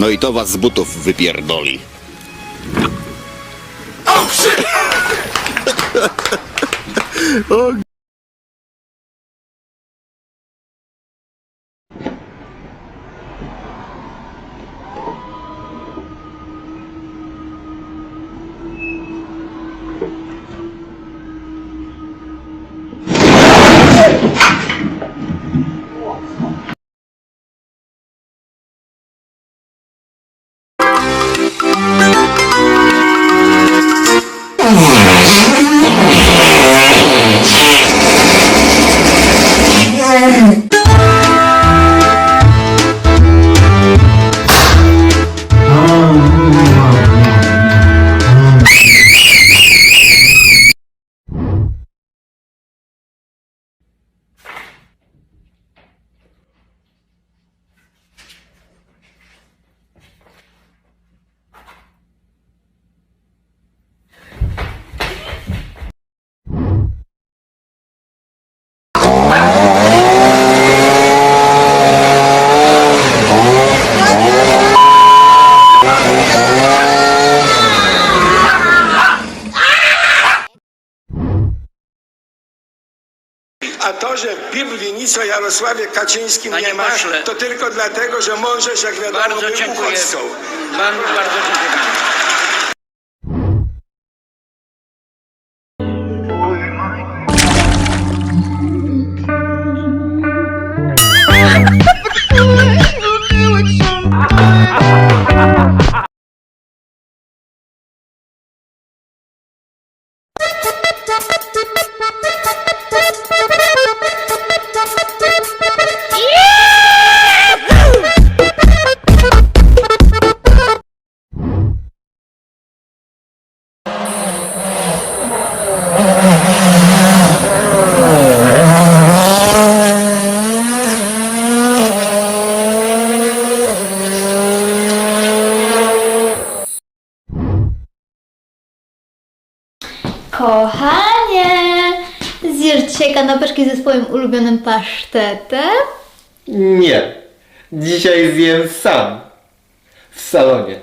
No i to was z butów wypierdoli. A to, że w Biblii nic o Jarosławie Kaczyńskim Panie nie ma, pośle. to tylko dlatego, że Mążesz, jak wiadomo, Bardzo był dziękuję. uchodźcą. Bardzo dziękuję. Kochanie, zjesz dzisiaj kanapeczki ze swoim ulubionym pasztetem? Nie. Dzisiaj zjem sam. W salonie.